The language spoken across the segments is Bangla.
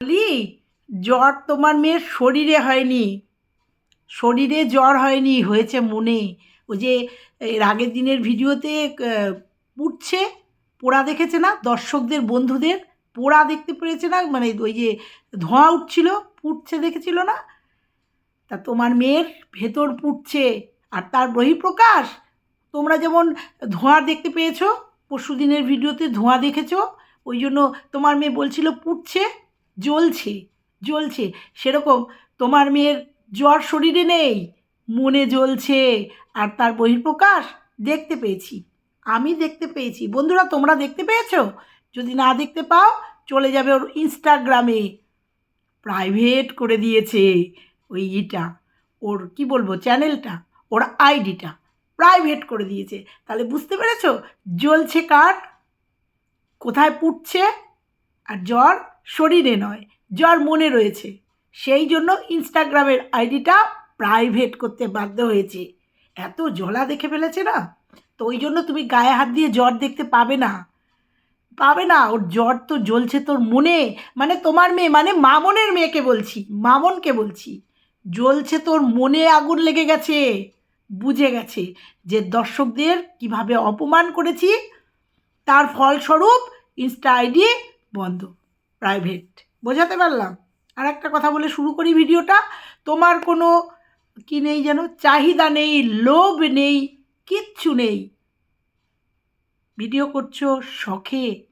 বলি, জ্বর তোমার মেয়ের শরীরে হয়নি। শরীরে জ্বর হয়নি, হয়েছে মনে। ওই যে, এর আগের দিনের ভিডিওতে পুড়ছে, পোড়া দেখেছে না? দর্শকদের, বন্ধুদের, পোড়া দেখতে পেরেছে না? মানে ওই যে, ধোঁয়া উঠছিল, পুড়ছে দেখেছিল না? তা তোমার মেয়ের ভেতর পুড়ছে। আর তার বহিঃপ্রকাশ? তোমরা যেমন ধোঁয়া দেখতে পেয়েছ পরশু দিনের ভিডিওতে ধোঁয়া দেখেছ, ওই জন্য তোমার মেয়ে বলছিল পুড়ছে। জ্বলছে জ্বলছে। সেরকম তোমার মেয়ের জ্বর শরীরে নেই, মনে জ্বলছে। আর তার বহিঃপ্রকাশ দেখতে পেয়েছি। আমি দেখতে পেয়েছি। বন্ধুরা, তোমরা দেখতে পেয়েছ? যদি না দেখতে পাও, চলে যাবে ওর ইনস্টাগ্রামে প্রাইভেট করে দিয়েছে ওই ইটা। ওর, কি বলব, চ্যানেলটা, ওর আইডিটা প্রাইভেট করে দিয়েছে। তাহলে বুঝতে পেরেছ? জ্বলছে কার? কোথায় পুটছে? আর জ্বর শরীরে নয়, জ্বর মনে রয়েছে। সেই জন্য ইনস্টাগ্রামের আইডিটা প্রাইভেট করতে বাধ্য হয়েছে। এত জলা দেখে ফেলেছে না? তো ওই জন্য তুমি গায়ে হাত দিয়ে জ্বর দেখতে পাবে না। পাবে না, ওর জ্বর তো জ্বলছে তোর মনে। মানে তোমার মেয়ে মানে মামনের মেয়েকে বলছি, মামনকে বলছি। জ্বলছে তোর মনে আগুন লেগে গেছে। বুঝে গেছে যে দর্শকদের কীভাবে অপমান করেছি। তার ফলস্বরূপ ইনস্টা আইডি বন্ধ। প্রাইভেট বোঝাতে পারলাম? আর একটা কথা বলে শুরু করি ভিডিওটা। তোমার কোনো কি নেই যেন? চাহিদা নেই, লোভ নেই, কিচ্ছু নেই। ভিডিও করছ শখে।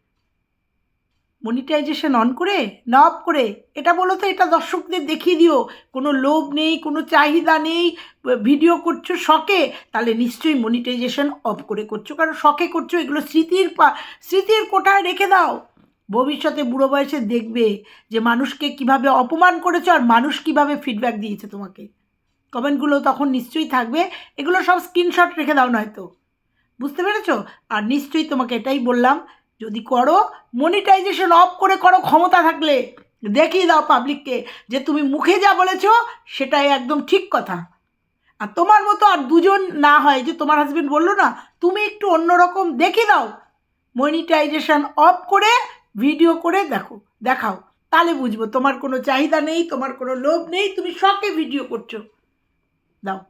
মনিটাইজেশন অন করে? না অফ করে? এটা বলো তো, এটা দর্শকদের দেখিয়ে দিও। কোনো লোভ নেই, কোনো চাহিদা নেই, ভিডিও করছ শখে? তাহলে নিশ্চয়ই মনিটাইজেশন অফ করে করছ। কারণ শখে করছ, এগুলো স্মৃতির পা স্মৃতির কোঠায় রেখে দাও। ভবিষ্যতে বুড়ো বয়সে দেখবে যে মানুষকে কীভাবে অপমান করেছ আর মানুষ কীভাবে ফিডব্যাক দিয়েছে তোমাকে। কমেন্টগুলো তখন নিশ্চয়ই থাকবে। এগুলো সব স্ক্রিনশট রেখে দাও নয়তো। বুঝতে পেরেছ? আর নিশ্চয়ই তোমাকে এটাই বললাম, যদি করো মনিটাইজেশন অফ করে করো ক্ষমতা থাকলে। দেখিয়ে দাও পাবলিককে যে তুমি মুখে যা বলেছ, সেটাই একদম ঠিক কথা। আর তোমার মতো আর দুজন না হয়, যে তোমার হাজব্যান্ড বলল না, তুমি একটু অন্যরকম, দেখিয়ে দাও। মনিটাইজেশন অফ করে ভিডিও করে দেখো, দেখাও। তাহলে বুঝব, তোমার কোনো চাহিদা নেই, তোমার কোনো লোভ নেই, তুমি শখে ভিডিও করছ। দাও,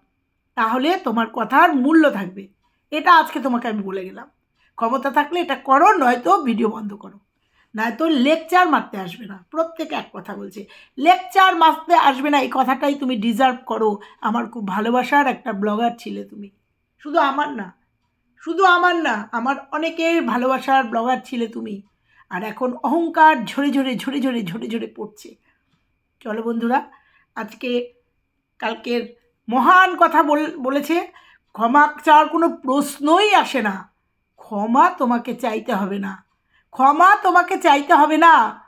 তাহলে তোমার কথার মূল্য থাকবে। এটা আজকে তোমাকে আমি বলে গেলাম। ক্ষমতা থাকলে এটা করো, নয়তো ভিডিও বন্ধ করো। নয়তো লেকচার মারতে আসবে না। প্রত্যেকে এক কথা বলছে। লেকচার মারতে আসবে না, এই কথাটাই তুমি ডিজার্ভ করো। আমার খুব ভালোবাসার একটা ব্লগার ছিলে তুমি। শুধু আমার না, শুধু আমার না, আমার অনেকের ভালোবাসার ব্লগার ছিলে তুমি। আর এখন অহংকার ঝরে ঝরে ঝরে ঝরে ঝরে ঝরে পড়ছে। চলো বন্ধুরা, আজকে কালকের মহান কথা বল- বলেছে, ক্ষমা চাওয়ার কোনো প্রশ্নই আসে না। ক্ষমা তোমাকে চাইতে হবে না। ক্ষমা তোমাকে চাইতে হবে না।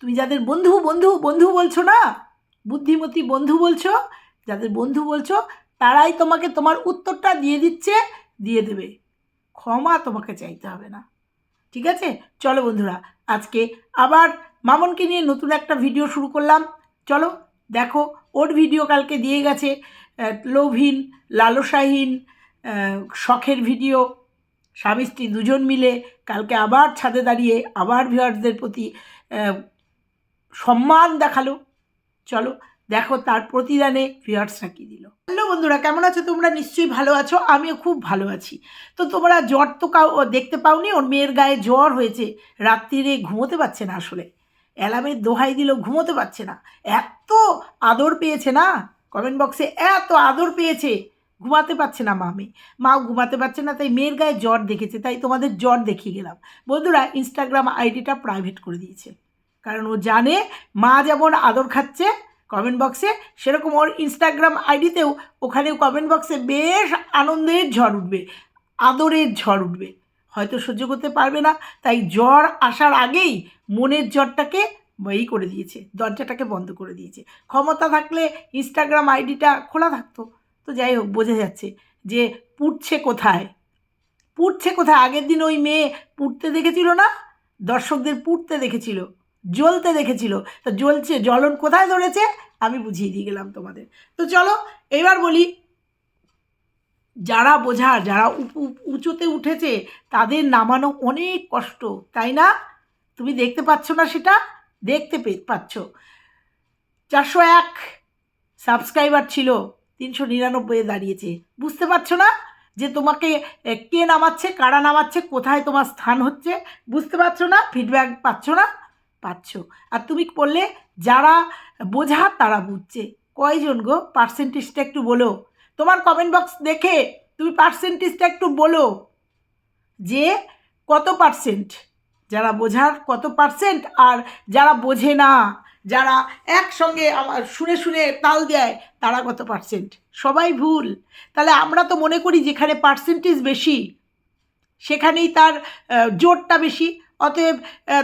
তুমি যাদের বন্ধু বন্ধু বন্ধু বলছো না, বুদ্ধিমতী বন্ধু বলছো, যাদের বন্ধু বলছো, তারাই তোমাকে তোমার উত্তরটা দিয়ে দিচ্ছে, দিয়ে দেবে। ক্ষমা তোমাকে চাইতে হবে না। ঠিক আছে? চলো বন্ধুরা, আজকে আবার মামনকে নিয়ে নতুন একটা ভিডিও শুরু করলাম। চলো, দেখো, ওর ভিডিও কালকে দিয়ে গেছে লোভহীন লালসাহীন শখের ভিডিও স্বামী স্ত্রী দুজন মিলে কালকে আবার ছাদে দাঁড়িয়ে আবার ভিউয়ার্সদের প্রতি সম্মান দেখাল। চলো দেখো তার প্রতিদানে ভিউয়ার্সরা কী দিল। হ্যালো বন্ধুরা, কেমন আছো? তোমরা নিশ্চয়ই ভালো আছো, আমিও খুব ভালো আছি। তো তোমরা জ্বর তো কাউ দেখতে পাওনি, ওর মেয়ের গায়ে জ্বর হয়েছে। রাত্রিরে ঘুমোতে পারছে না আসলে। অ্যালামের দোহাই দিল, ঘুমোতে পারছে না। এত আদর পেয়েছে না? কমেন্ট বক্সে এত আদর পেয়েছে। ঘুমাতে পারছে না মা মামি। মাও ঘুমাতে পারছে না, তাই মেয়ের গায়ে জ্বর দেখেছে, তাই তোমাদের জ্বর দেখিয়ে গেলাম। বন্ধুরা ইনস্টাগ্রাম আইডিটা প্রাইভেট করে দিয়েছে। কারণ ও জানে মা যেমন আদর খাচ্ছে কমেন্ট বক্সে সেরকম ওর ইনস্টাগ্রাম আইডিতেও ওখানে কমেন্ট বক্সে বেশ আনন্দের ঝড় উঠবে, আদরের ঝড় উঠবে। হয়তো সহ্য করতে পারবে না, তাই জ্বর আসার আগেই মনের জ্বরটাকে এই করে দিয়েছে, দরজাটাকে বন্ধ করে দিয়েছে। ক্ষমতা থাকলে ইনস্টাগ্রাম আইডিটা খোলা থাকতো। তো যাই হোক, বোঝা যাচ্ছে যে পুড়ছে কোথায়। পুড়ছে কোথায়? আগের দিন ওই মেয়ে পুড়তে দেখেছিল না? দর্শকদের পুড়তে দেখেছিল। জ্বলতে দেখেছিল। তা জ্বলছে, জ্বলন কোথায় ধরেছে? আমি বুঝিয়ে দিয়ে গেলাম তোমাদের। তো চলো, এবার বলি, যারা বোঝার যারা উঁচুতে উঠেছে, তাদের নামানো অনেক কষ্ট, তাই না? তুমি দেখতে পাচ্ছ না সেটা? দেখতে পাচ্ছ। চারশো এক সাবস্ক্রাইবার ছিল, তিনশো নিরানব্বইয়ে দাঁড়িয়েছে। বুঝতে পারছ না যে তোমাকে কে নামাচ্ছে, কারা নামাচ্ছে, কোথায় তোমার স্থান হচ্ছে? বুঝতে পারছ না? ফিডব্যাক পাচ্ছ না? পাচ্ছ। আর তুমি বললে যারা বোঝা তারা বুঝছে। কয়জন গো? পার্সেন্টেজটা একটু বলো। তোমার কমেন্ট বক্স দেখে তুমি পার্সেন্টেজটা একটু বলো। যে কত পার্সেন্ট যারা বোঝার কত পার্সেন্ট আর যারা বোঝে না, যারা একসঙ্গে আমার শুনে শুনে তাল দেয়, তারা কত পার্সেন্ট সবাই ভুল। তাহলে আমরা তো মনে করি যেখানে পার্সেন্টেজ বেশি, সেখানেই তার জোরটা বেশি। অতএব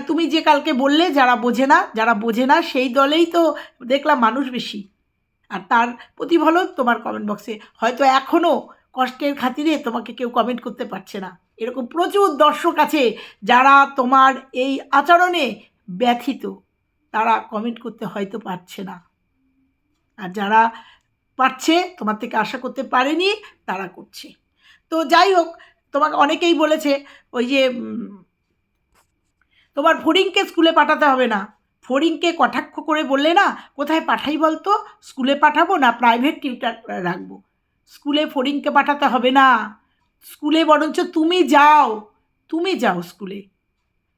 তুমি যে কালকে বললে যারা বোঝে না, যারা বোঝে না, সেই দলেই তো দেখলাম মানুষ বেশি। আর তার প্রতিফলন তোমার কমেন্ট বক্সে হয়তো এখনও কষ্টের খাতিরে তোমাকে কেউ কমেন্ট করতে পারছে না। এরকম প্রচুর দর্শক আছে যারা তোমার এই আচরণে ব্যথিত। তারা কমেন্ট করতে হয়তো পারছে না। আর যারা পারছে, তোমার থেকে আশা করতে পারেনি, তারা করছে। তো যাই হোক, তোমাকে অনেকেই বলেছে, ওই যে তোমার ফড়িংকে স্কুলে পাঠাতে হবে না। ফড়িংকে কটাক্ষ করে বললে না, কোথায় পাঠাই বলতো? স্কুলে পাঠাবো না প্রাইভেট টিউটার রাখব। স্কুলে ফড়িংকে পাঠাতে হবে না। স্কুলে বরঞ্চ তুমি যাও তুমি যাও স্কুলে।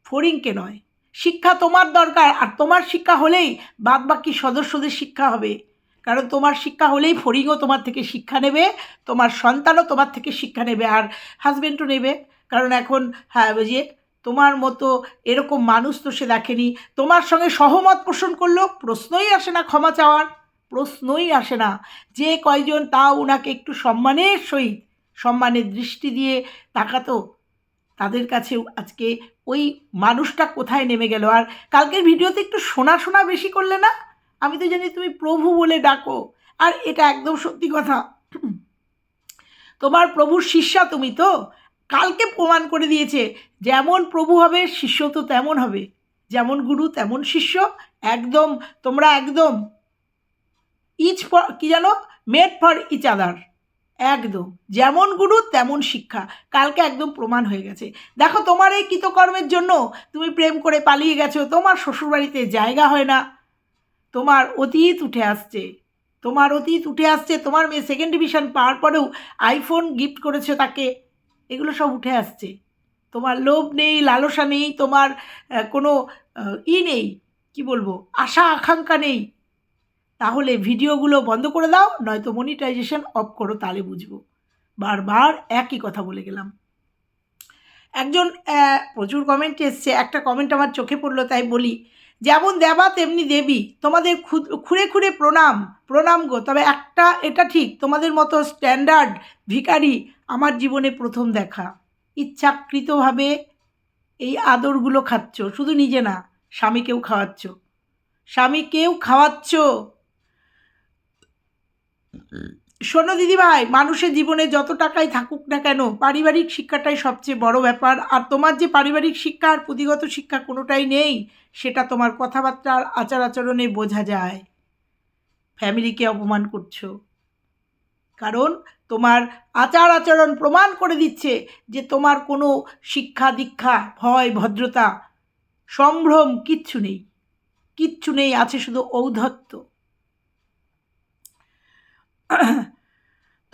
ফড়িংকে নয়, শিক্ষা তোমার দরকার, আর তোমার শিক্ষা হলেই বাদ বাকি সদস্যদের শিক্ষা হবে। কারণ তোমার শিক্ষা হলেই ফড়িংও তোমার থেকে শিক্ষা নেবে, তোমার সন্তানও তোমার থেকে শিক্ষা নেবে, আর হাজবেন্ডও নেবে। কারণ এখন হ্যাঁ ওই যে তোমার মতো এরকম মানুষ তো সে দেখেনি। তোমার সঙ্গে সহমত পোষণ করল, প্রশ্নই আসে না ক্ষমা চাওয়ার। প্রশ্নই আসে না। যে কয়জন তা ওনাকে একটু সম্মানের সহিত, সম্মানের দৃষ্টি দিয়ে তাকাতো, তাদের কাছেও আজকে ওই মানুষটা কোথায় নেমে গেল? আর কালকের ভিডিওতে একটু শোনা শোনা বেশি করলে না? আমি তো জানি তুমি প্রভু বলে ডাকো। আর এটা একদম সত্যি কথা। তোমার প্রভুর শিষ্যা তুমি তো? কালকে প্রমাণ করে দিয়েছে, যেমন প্রভু হবে, শিষ্য তো তেমন হবে। যেমন গুরু, তেমন শিষ্য, একদম, তোমরা একদম। ইচ ফর কী জানো? মেড ফর ইচ আদার একদম। যেমন গুরু, তেমন শিক্ষা। কালকে একদম প্রমাণ হয়ে গেছে। দেখো, তোমার এই কৃতকর্মের জন্য তুমি প্রেম করে পালিয়ে গেছো, তোমার শ্বশুরবাড়িতে জায়গা হয় না। তোমার অতীত উঠে আসছে। তোমার অতীত উঠে আসছে, তোমার মেয়ে সেকেন্ড ডিভিশন পাওয়ার পরেও আইফোন গিফট করেছে তাকে। এগুলো সব উঠে আসছে। তোমার লোভ নেই, লালসা নেই, তোমার কোনো ই নেই, কি বলব, আশা, আকাঙ্ক্ষা নেই। তাহলে ভিডিওগুলো বন্ধ করে দাও, নয়তো মনিটাইজেশন অফ করো, তাহলে বুঝব। বারবার একই কথা বলে গেলাম। একজন প্রচুর কমেন্ট এসছে, একটা কমেন্ট আমার চোখে পড়ল, তাই বলি যেমন দেবা, তেমনি দেবী। তোমাদের খুঁড়ে খুঁড়ে প্রণাম। প্রণাম গো। তবে একটা, এটা ঠিক, তোমাদের মতো স্ট্যান্ডার্ড ভিখারি আমার জীবনে প্রথম দেখা। ইচ্ছাকৃতভাবে এই আদরগুলো খাচ্ছ। শুধু নিজে না, স্বামীকেও খাওয়াচ্ছ। স্বামীকেও খাওয়াচ্ছ? শোনো দিদিভাই, মানুষের জীবনে যত টাকাই থাকুক না কেন, পারিবারিক শিক্ষাটাই সবচেয়ে বড় ব্যাপার। আর তোমার যে পারিবারিক শিক্ষা আর পুঁথিগত শিক্ষা কোনোটাই নেই, সেটা তোমার কথাবার্তা আর আচার আচরণে বোঝা যায়। ফ্যামিলিকে অপমান করছ। কারণ তোমার আচার আচরণ প্রমাণ করে দিচ্ছে যে তোমার কোনো শিক্ষা, দীক্ষা, ভয়, ভদ্রতা, সম্ভ্রম কিচ্ছু নেই। কিচ্ছু নেই, আছে শুধু ঔদ্ধত্য।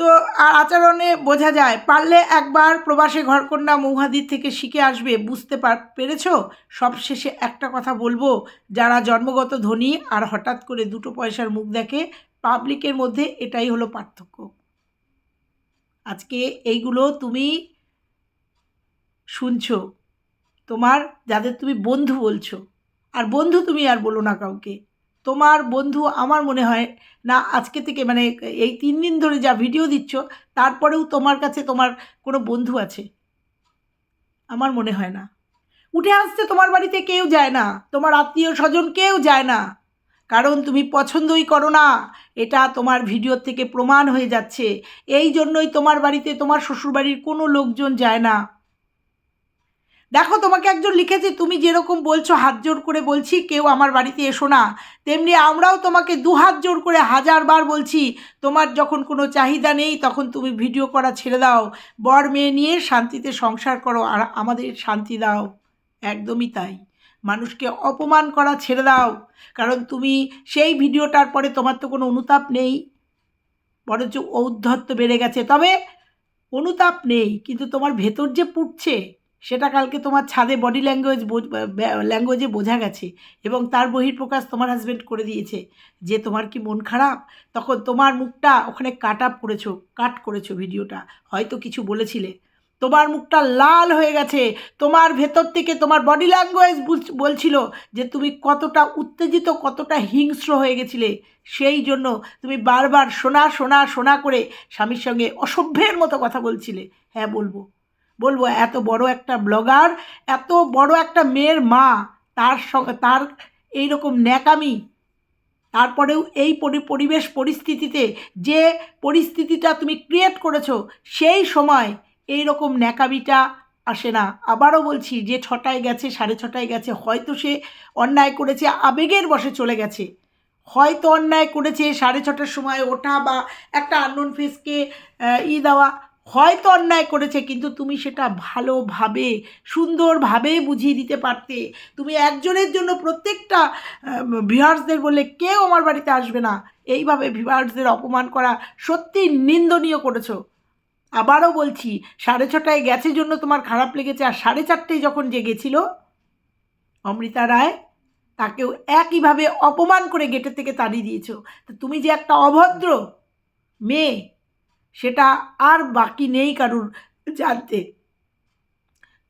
তো আর আচরণে বোঝা যায়, পারলে একবার প্রবাসে ঘরকন্যা মৌহাদির থেকে শিখে আসবে, বুঝতে পার, পেরেছ? সবশেষে একটা কথা বলব, যারা জন্মগত ধনী আর হঠাৎ করে দুটো পয়সার মুখ দেখে, পাবলিকের মধ্যে এটাই হলো পার্থক্য। আজকে এইগুলো তুমি শুনছো, তোমার যাদের তুমি বন্ধু বলছো, আর বন্ধু তুমি আর বলো না কাউকে। তোমার বন্ধু আমার মনে হয় না আজকে থেকে মানে এই তিন দিন ধরে যা ভিডিও দিচ্ছ, তারপরেও তোমার কাছে তোমার কোনো বন্ধু আছে? আমার মনে হয় না। উঠে আসতে তোমার বাড়িতে কেউ যায় না, তোমার আত্মীয় স্বজন কেউ যায় না। কারণ তুমি পছন্দই করো না, এটা তোমার ভিডিওর থেকে প্রমাণ হয়ে যাচ্ছে। এই জন্যই তোমার বাড়িতে তোমার শ্বশুরবাড়ির কোনো লোকজন যায় না। দেখো, তোমাকে একজন লিখেছে, তুমি যেরকম বলছো, হাত জোর করে বলছি, কেউ আমার বাড়িতে এসো না। তেমনি আমরাও তোমাকে দু হাত জোর করে হাজারবার বলছি, তোমার যখন কোনো চাহিদা নেই, তখন তুমি ভিডিও করা ছেড়ে দাও। বর মেয়ে নিয়ে শান্তিতে সংসার করো, আর আমাদের শান্তি দাও। একদমই তাই। মানুষকে অপমান করা ছেড়ে দাও। কারণ তুমি সেই ভিডিওটার পরে তোমার তো কোনো অনুতাপ নেই। বরঞ্চ ঔদ্ধত্য বেড়ে গেছে। তবে অনুতাপ নেই, কিন্তু তোমার ভেতর যে পুড়ছে সেটা কালকে তোমার ছাদে বডি ল্যাঙ্গুয়েজ ল্যাঙ্গুয়েজে বোঝা গেছে এবং তার বহিঃপ্রকাশ তোমার হাজব্যান্ড করে দিয়েছে যে তোমার কি মন খারাপ? তখন তোমার মুখটা ওখানে কাট আপ করেছ কাট করেছ ভিডিওটা হয়তো কিছু বলেছিলে। তোমার মুখটা লাল হয়ে গেছে। তোমার ভেতর থেকে তোমার বডি ল্যাঙ্গুয়েজ বলছিল যে তুমি কতটা উত্তেজিত, কতটা হিংস্র হয়ে গেছিলে। সেই জন্য তুমি বারবার শোনা শোনা শোনা করে স্বামীর সঙ্গে অসভ্যের মতো কথা বলছিলে। হ্যাঁ বলব। বলব, এত বড় একটা ব্লগার, এত বড় একটা মেয়ের মা, তার সঙ্গে, তার এইরকম ন্যাকামি, তারপরেও এই পরি- পরিবেশ পরিস্থিতিতে যে পরিস্থিতিটা তুমি ক্রিয়েট করেছ, সেই সময় এই রকম ন্যাকামিটা আসে না। আবারও বলছি, যে ছটায় গেছে, সাড়ে ছটায় গেছে, হয়তো সে অন্যায় করেছে, আবেগের বসে চলে গেছে। হয়তো অন্যায় করেছে, সাড়ে ছটার সময় ওঠা বা একটা আননোন ফেসকে ই দেওয়া হয়তো অন্যায় করেছে, কিন্তু তুমি সেটা ভালোভাবে, সুন্দরভাবে বুঝিয়ে দিতে পারতে। তুমি একজনের জন্য প্রত্যেকটা ভিউয়ার্সদের বললে কেউ আমার বাড়িতে আসবে না। এইভাবে ভিউয়ার্সদের অপমান করা সত্যি নিন্দনীয় করেছ। আবারও বলছি, সাড়ে ছটায় গেছে জন্য তোমার খারাপ লেগেছে, আর সাড়ে চারটেয় যখন যে গেছিল অমৃতা রায়, তাকেও একইভাবে অপমান করে গেটের থেকে তাড়িয়ে দিয়েছ। তো তুমি যে একটা অভদ্র মেয়ে সেটা আর বাকি নেই কারুর জানতে।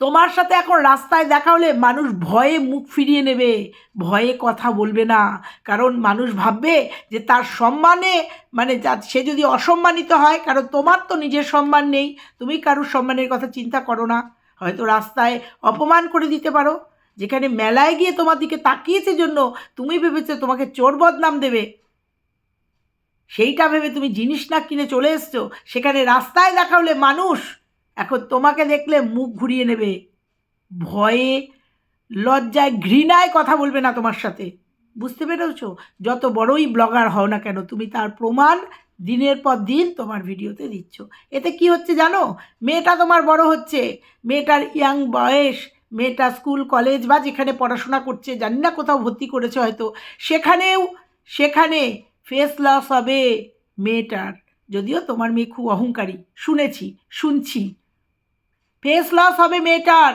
তোমার সাথে এখন রাস্তায় দেখা হলে মানুষ ভয়ে মুখ ফিরিয়ে নেবে, ভয়ে কথা বলবে না। কারণ মানুষ ভাববে যে তার সম্মানে মানে সে যদি অসম্মানিত হয়, কারণ তোমার তো নিজের সম্মান নেই, তুমি কারুর সম্মানের কথা চিন্তা করো না। হয়তো রাস্তায় অপমান করে দিতে পারো। যেখানে মেলায় গিয়ে তোমার দিকে তাকিয়েছে জন্য তুমি ভেবেছো তোমাকে চোর বদনাম দেবে। সেইটা ভেবে তুমি জিনিস না কিনে চলে এসছো। সেখানে রাস্তায় দেখা হলে মানুষ, এখন তোমাকে দেখলে মুখ ঘুরিয়ে নেবে। ভয়ে, লজ্জায়, ঘৃণায় কথা বলবে না তোমার সাথে। বুঝতে পেরেছ? যত বড়ই ব্লগার হও না কেন, তুমি তার প্রমাণ দিনের পর দিন তোমার ভিডিওতে দিচ্ছ। এতে কি হচ্ছে জানো? মেয়েটা তোমার বড় হচ্ছে। মেয়েটার ইয়াং বয়স, মেয়েটা স্কুল, কলেজ বা যেখানে পড়াশোনা করছে, জানি না কোথাও ভর্তি করেছে হয়তো। সেখানেও, সেখানে ফেস লস হবে মেয়েটার। যদিও তোমার মেয়ে খুব অহংকারী। শুনেছি, শুনছি। ফেস লস হবে মেয়েটার।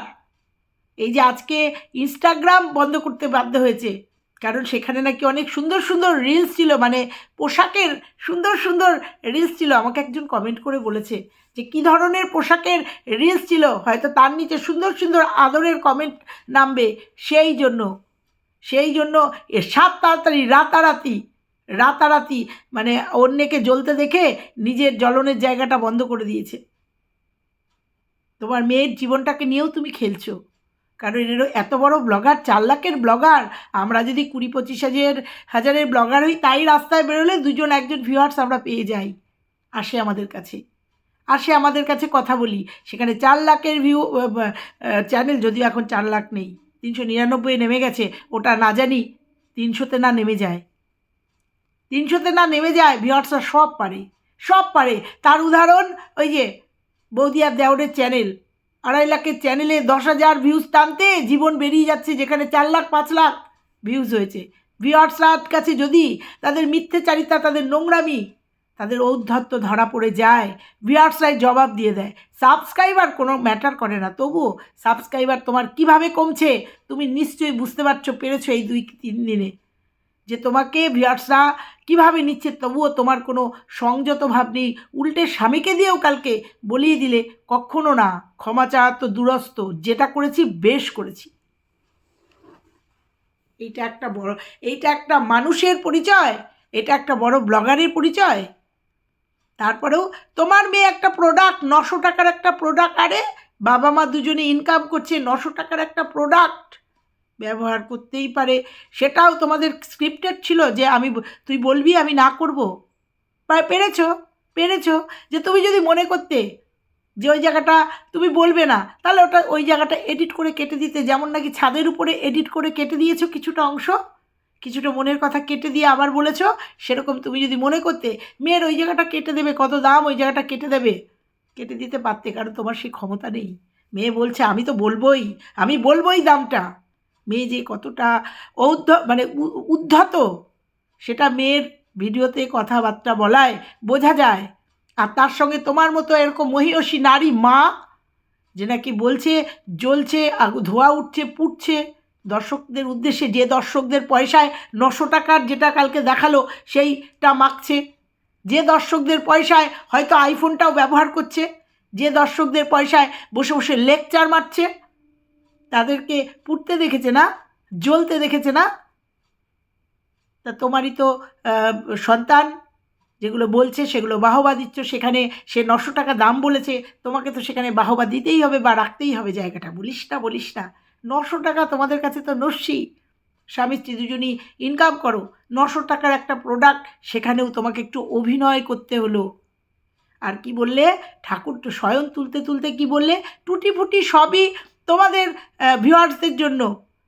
এই যে আজকে ইনস্টাগ্রাম বন্ধ করতে বাধ্য হয়েছে। কারণ সেখানে নাকি অনেক সুন্দর সুন্দর রিলস ছিল। মানে পোশাকের সুন্দর সুন্দর রিলস ছিল। আমাকে একজন কমেন্ট করে বলেছে যে, কী ধরনের পোশাকের রিলস ছিল? হয়তো তার নিচে সুন্দর সুন্দর আদরের কমেন্ট নামবে। সেই জন্য সেই জন্য এ সাত তাড়াতাড়ি রাতারাতি রাতারাতি মানে অন্যকে জ্বলতে দেখে নিজের জ্বলনের জায়গাটা বন্ধ করে দিয়েছে। তোমার মেয়ের জীবনটাকে নিয়েও তুমি খেলছো। কারণ এর এত বড় ব্লগার, চার লাখের ব্লগার, আমরা যদি কুড়ি পঁচিশ হাজার, হাজারের ব্লগার হই, তাই রাস্তায় বেরোলে দুজন, একজন ভিউয়ার্স আমরা পেয়ে যাই। আসে আমাদের কাছে। আসে আমাদের কাছে কথা বলি। সেখানে চার লাখের ভিউ চ্যানেল যদিও এখন চার লাখ নেই। তিনশো নিরানব্বই নেমে গেছে, ওটা না জানি তিনশোতে না নেমে যায়। তিনশোতে না নেমে যায় ভিউয়ার্সরা সব পারে সব পারে। তার উদাহরণ ওই যে বৌদিয়ার দেওরের চ্যানেল আড়াই লাখের চ্যানেলে দশ হাজার ভিউজ টানতে জীবন বেরিয়ে যাচ্ছে, যেখানে চার লাখ, পাঁচ লাখ ভিউজ হয়েছে। ভিউয়ার্সরার কাছে যদি তাদের মিথ্যেচারিতা, তাদের নোংরামি, তাদের ঔদ্ধত্য ধরা পড়ে যায় ভিউয়ার্সরাই জবাব দিয়ে দেয়। সাবস্ক্রাইবার কোনো ম্যাটার করে না। তবুও সাবস্ক্রাইবার তোমার কীভাবে কমছে, তুমি নিশ্চয়ই বুঝতে পারছ, পেরেছ এই দুই তিন দিনে। যে তোমাকে ভিউয়ার্সরা কীভাবে নিচ্ছে তবুও তোমার কোনো সংযত ভাব নেই। উল্টে স্বামীকে দিয়েও কালকে বলিয়ে দিলে কখনো না। ক্ষমা চাওয়া তো দূরস্থ যেটা করেছি, বেশ করেছি। এইটা একটা বড়, এইটা একটা মানুষের পরিচয়। এটা একটা বড় ব্লগারের পরিচয়। তারপরেও তোমার মেয়ে একটা প্রোডাক্ট নশো টাকার একটা প্রোডাক্ট আরে বাবা মা দুজনে ইনকাম করছে, নশো টাকার একটা প্রোডাক্ট ব্যবহার করতেই পারে। সেটাও তোমাদের স্ক্রিপ্টেড ছিল যে আমি তুই বলবি আমি না করব। পেরেছ? পেরেছ? যে তুমি যদি মনে করতে যে ওই জায়গাটা তুমি বলবে না, তাহলে ওটা ওই জায়গাটা এডিট করে কেটে দিতে। যেমন নাকি ছাদের উপরে এডিট করে কেটে দিয়েছ কিছুটা অংশ, কিছুটা মনের কথা কেটে দিয়ে আবার বলেছ, সেরকম তুমি যদি মনে করতে, মেয়ের ওই জায়গাটা কেটে দেবে, কত দাম, ওই জায়গাটা কেটে দেবে। কেটে দিতে পারতে, কারণ তোমার সেই ক্ষমতা নেই। মেয়ে বলছে, আমি তো বলবোই, আমি বলবোই দামটা। মেয়ে যে কতটা ঔদ্ধ মানে উদ্ধত, সেটা মেয়ের ভিডিওতে কথাবার্তা বলায় বোঝা যায়। আর তার সঙ্গে তোমার মতো এরকম মহিষী নারী মা, যে নাকি বলছে, জ্বলছে ধোঁয়া উঠছে, পুড়ছে, দর্শকদের উদ্দেশ্যে যে দর্শকদের পয়সায় নশো টাকার যেটা কালকে দেখাল, সেইটা মাখছে। যে দর্শকদের পয়সায় হয়তো আইফোনটাও ব্যবহার করছে, যে দর্শকদের পয়সায় বসে বসে লেকচার মারছে তাদেরকে পুড়তে দেখেছে না? জ্বলতে দেখেছে না? তা তোমারই তো সন্তান, যেগুলো বলছে সেগুলো বাহবা দিচ্ছ, সেখানে সে নশো টাকা দাম বলেছে, তোমাকে তো সেখানে বাহবা দিতেই হবে বা রাখতেই হবে জায়গাটা। বলিস না বলিস না। নশো টাকা তোমাদের কাছে তো নস্যি। স্বামী স্ত্রী দুজনই ইনকাম করো। নশো টাকার একটা প্রোডাক্ট সেখানেও তোমাকে একটু অভিনয় করতে হলো। আর কি বললে? ঠাকুর তো শয়ন তুলতে তুলতে কি বললে? টুটি ফুটি সবই তোমাদের ভিউয়ার্সদের জন্য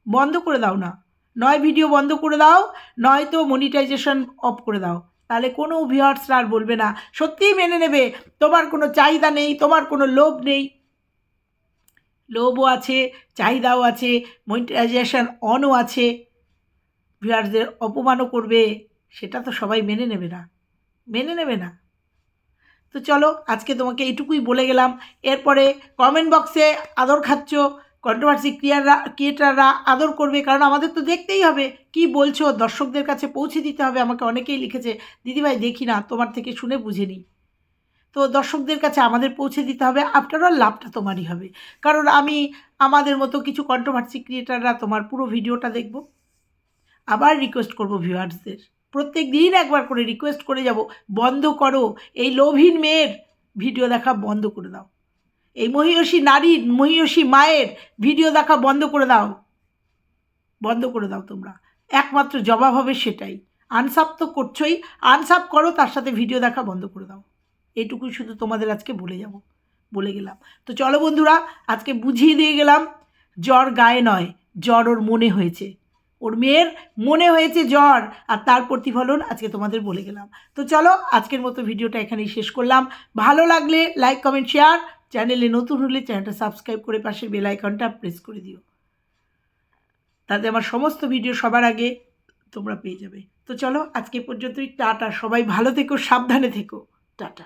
বন্ধ করে দাও না। নয় ভিডিও বন্ধ করে দাও, নয়তো মনিটাইজেশন অফ করে দাও। তাহলে কোনো ভিউয়ার্সরা আর বলবে না, সত্যিই মেনে নেবে, তোমার কোনো চাহিদা নেই, তোমার কোনো লোভ নেই। লোভও আছে, চাহিদাও আছে মনিটাইজেশন অনও আছে। ভিউয়ার্সদের অপমানও করবে, সেটা তো সবাই মেনে নেবে না। মেনে নেবে না। তো চলো, আজকে তোমাকে এইটুকুই বলে গেলাম। এরপরে কমেন্ট বক্সে আদর খাচ্ছ কন্ট্রোভার্সি ক্রিয়াররা ক্রিয়েটাররা আদর করবে, কারণ আমাদের তো দেখতেই হবে কি বলছো, দর্শকদের কাছে পৌঁছে দিতে হবে, আমাকে অনেকেই লিখেছে, দিদিভাই, দেখি না, তোমার থেকে শুনে বুঝে নিই। তো দর্শকদের কাছে আমাদের পৌঁছে দিতে হবে আফটার অল লাভটা তোমারই হবে। কারণ আমি আমাদের মতো কিছু কন্ট্রোভার্সি ক্রিয়েটাররা তোমার পুরো ভিডিওটা দেখব। আবার রিকোয়েস্ট করব ভিউয়ার্সদের প্রত্যেক দিন একবার করে রিকোয়েস্ট করে যাব। বন্ধ করো। এই লোভহীন মেয়ের ভিডিও দেখা বন্ধ করে দাও। এই মহিষী নারীর মহিষী মায়ের ভিডিও দেখা বন্ধ করে দাও। বন্ধ করে দাও তোমরা। একমাত্র জবাব হবে সেটাই। আনসাপ তো করছোই। আনসাপ করো, তার সাথে ভিডিও দেখা বন্ধ করে দাও। এইটুকুই শুধু তোমাদের আজকে বলে যাব। বলে গেলাম। তো চলো বন্ধুরা, আজকে বুঝিয়ে দিয়ে গেলাম, জ্বর গায়ে নয়, জ্বর ওর মনে হয়েছে। ওর মেয়ের মনে হয়েছে জ্বর, আর তার প্রতিফলন আজকে তোমাদের বলে গেলাম। তো চলো, আজকের মতো ভিডিওটা এখানেই শেষ করলাম। ভালো লাগলে লাইক কমেন্ট শেয়ার চ্যানেলে নতুন হলে চ্যানেলটা সাবস্ক্রাইব করে পাশের বেল আইকনটা প্রেস করে দিও। তাতে আমার সমস্ত ভিডিও সবার আগে তোমরা পেয়ে যাবে। তো চলো, আজকে পর্যন্তই। টাটা। সবাই ভালো থেকো, সাবধানে থেকো। টাটা।